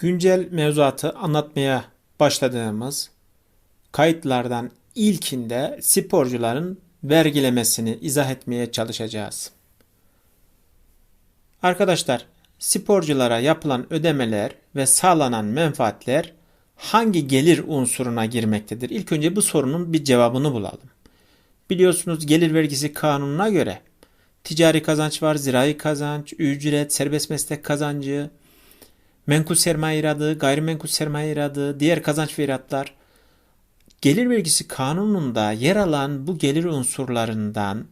Güncel mevzuatı anlatmaya başladığımız kayıtlardan ilkinde sporcuların vergilemesini izah etmeye çalışacağız. Arkadaşlar, sporculara yapılan ödemeler ve sağlanan menfaatler hangi gelir unsuruna girmektedir? İlk önce bu sorunun bir cevabını bulalım. Biliyorsunuz gelir vergisi kanununa göre ticari kazanç var, zirai kazanç, ücret, serbest meslek kazancı, menkul sermaye iradı, gayrimenkul sermaye iradı, diğer kazanç ve iratlar. Gelir vergisi kanununda yer alan bu gelir unsurlarından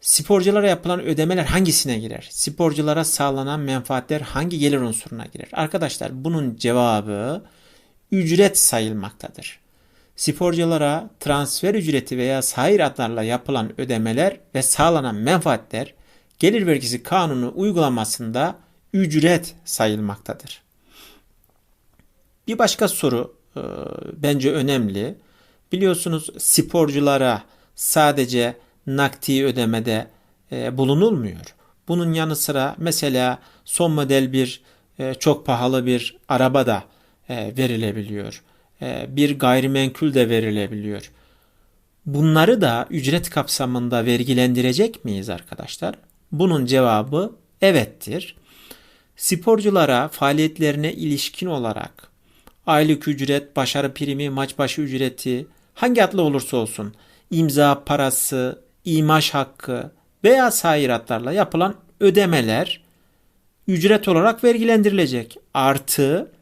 sporculara yapılan ödemeler hangisine girer? Sporculara sağlanan menfaatler hangi gelir unsuruna girer? Arkadaşlar bunun cevabı ücret sayılmaktadır. Sporculara transfer ücreti veya sair adlarla yapılan ödemeler ve sağlanan menfaatler gelir vergisi kanunu uygulamasında ücret sayılmaktadır. Bir başka soru e, bence önemli. Biliyorsunuz sporculara sadece nakdi ödemede e, bulunulmuyor. Bunun yanı sıra mesela son model bir e, çok pahalı bir araba da e, verilebiliyor. E, bir gayrimenkul de verilebiliyor. Bunları da ücret kapsamında vergilendirecek miyiz arkadaşlar? Bunun cevabı evettir. Sporculara faaliyetlerine ilişkin olarak aylık ücret, başarı primi, maç başı ücreti hangi adlı olursa olsun imza parası, imaj hakkı veya sairatlarla yapılan ödemeler ücret olarak vergilendirilecek. Artı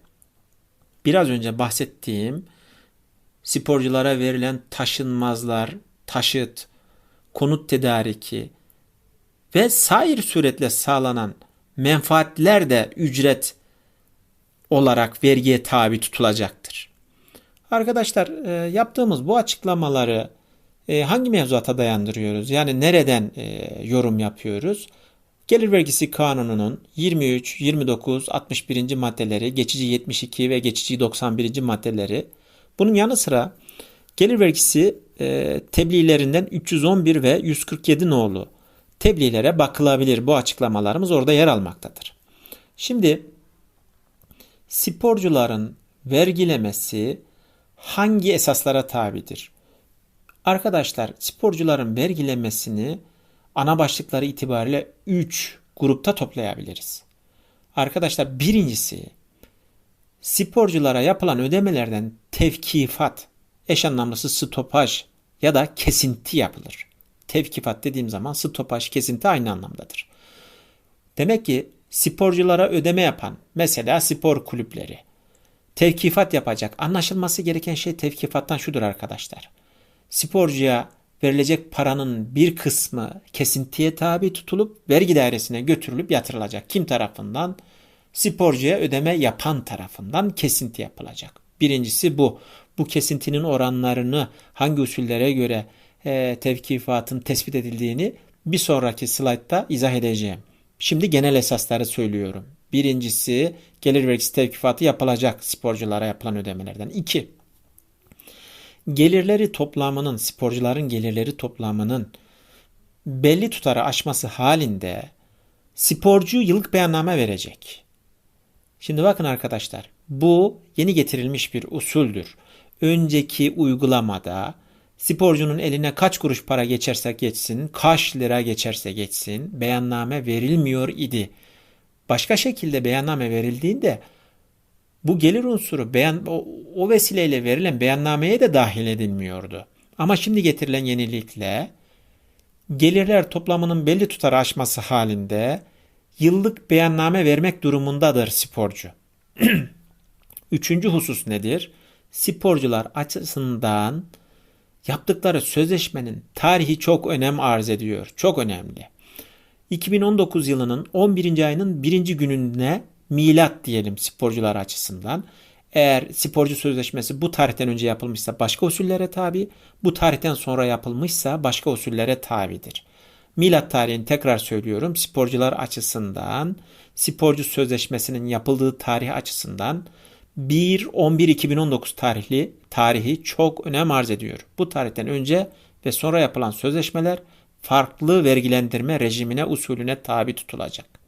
biraz önce bahsettiğim sporculara verilen taşınmazlar, taşıt, konut tedariki ve sair suretle sağlanan menfaatler de ücret olarak vergiye tabi tutulacaktır. Arkadaşlar e, yaptığımız bu açıklamaları e, hangi mevzuata dayandırıyoruz? Yani nereden e, yorum yapıyoruz? Gelir vergisi kanununun 23, 29, 61. maddeleri, geçici 72 ve geçici 91. maddeleri. Bunun yanı sıra gelir vergisi tebliğlerinden 311 ve 147 nolu tebliğlere bakılabilir. Bu açıklamalarımız orada yer almaktadır. Şimdi sporcuların vergilemesi hangi esaslara tabidir? Arkadaşlar sporcuların vergilemesini ana başlıkları itibariyle 3 grupta toplayabiliriz. Arkadaşlar birincisi sporculara yapılan ödemelerden tevkifat, eş anlamlısı stopaj ya da kesinti yapılır. Tevkifat dediğim zaman stopaj, kesinti aynı anlamdadır. Demek ki sporculara ödeme yapan mesela spor kulüpleri tevkifat yapacak. Anlaşılması gereken şey tevkifattan şudur arkadaşlar. Sporcuya verilecek paranın bir kısmı kesintiye tabi tutulup vergi dairesine götürülüp yatırılacak. Kim tarafından? Sporcuya ödeme yapan tarafından kesinti yapılacak. Birincisi bu. Bu kesintinin oranlarını hangi usullere göre e, tevkifatın tespit edildiğini bir sonraki slaytta izah edeceğim. Şimdi genel esasları söylüyorum. Birincisi gelir vergisi tevkifatı yapılacak sporculara yapılan ödemelerden. İki, gelirleri toplamının, sporcuların gelirleri toplamının belli tutarı aşması halinde sporcu yıllık beyanname verecek. Şimdi bakın arkadaşlar bu yeni getirilmiş bir usuldür. Önceki uygulamada Sporcunun eline kaç kuruş para geçerse geçsin, kaç lira geçerse geçsin beyanname verilmiyor idi. Başka şekilde beyanname verildiğinde bu gelir unsuru beyan, o, o vesileyle verilen beyannameye de dahil edilmiyordu. Ama şimdi getirilen yenilikle gelirler toplamının belli tutarı aşması halinde yıllık beyanname vermek durumundadır sporcu. Üçüncü husus nedir? Sporcular açısından yaptıkları sözleşmenin tarihi çok önem arz ediyor. Çok önemli. 2019 yılının 11. ayının 1. gününe milat diyelim sporcular açısından. Eğer sporcu sözleşmesi bu tarihten önce yapılmışsa başka usullere tabi, bu tarihten sonra yapılmışsa başka usullere tabidir. Milat tarihini tekrar söylüyorum. Sporcular açısından, sporcu sözleşmesinin yapıldığı tarih açısından 1-11-2019 tarihli tarihi çok önem arz ediyor. Bu tarihten önce ve sonra yapılan sözleşmeler farklı vergilendirme rejimine usulüne tabi tutulacak.